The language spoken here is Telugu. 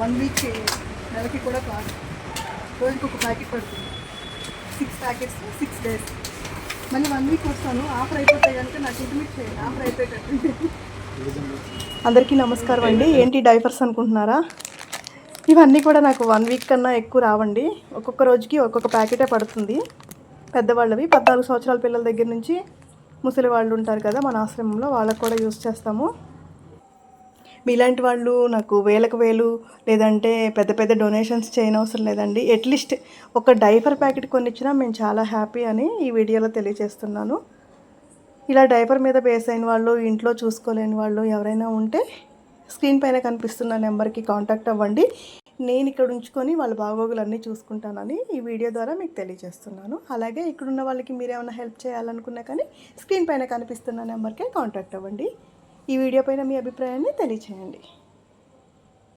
వన్ వీక్ eh, నెలకి కూడా కాదు. రోజుకి ఒక ప్యాకెట్ పడుతుంది. సిక్స్ ప్యాకెట్స్ సిక్స్ డేస్ మళ్ళీ వన్ వీక్ వస్తాను. ఆఫర్ అయిపోతే కనుక నాకు ఇంటిమేట్ చేయండి. ఆఫర్ అయిపోయేటట్టు. అందరికీ నమస్కారం అండి. ఏంటి డైపర్స్ అనుకుంటున్నారా? ఇవన్నీ కూడా నాకు వన్ వీక్ కన్నా ఎక్కువ రావండి. ఒక్కొక్క రోజుకి ఒక్కొక్క ప్యాకెటే పడుతుంది. పెద్దవాళ్ళవి. పద్నాలుగు సంవత్సరాల పిల్లల దగ్గర నుంచి ముసలి వాళ్ళు ఉంటారు కదా మన ఆశ్రమంలో వాళ్ళకు కూడా యూస్ చేస్తాము. మీలాంటి వాళ్ళు నాకు వేలకు వేలు లేదంటే పెద్ద పెద్ద డొనేషన్స్ చేయనవసరం లేదండి. అట్లీస్ట్ ఒక డైపర్ ప్యాకెట్ కొనిచ్చినా మేము చాలా హ్యాపీ అని ఈ వీడియోలో తెలియజేస్తున్నాను. ఇలా డైపర్ మీద బేస్ అయిన వాళ్ళు ఇంట్లో చూసుకోలేని వాళ్ళు ఎవరైనా ఉంటే స్క్రీన్ పైన కనిపిస్తున్న నెంబర్కి కాంటాక్ట్ అవ్వండి. నేను ఇక్కడ ఉంచుకొని వాళ్ళ బాగోగులన్నీ చూసుకుంటానని ఈ వీడియో ద్వారా మీకు తెలియజేస్తున్నాను. అలాగే ఇక్కడున్న వాళ్ళకి మీరు ఏమైనా హెల్ప్ చేయాలనుకున్నా కానీ స్క్రీన్ పైన కనిపిస్తున్న నెంబర్కే కాంటాక్ట్ అవ్వండి. ఈ వీడియో పైన మీ అభిప్రాయాన్ని తెలియచేయండి.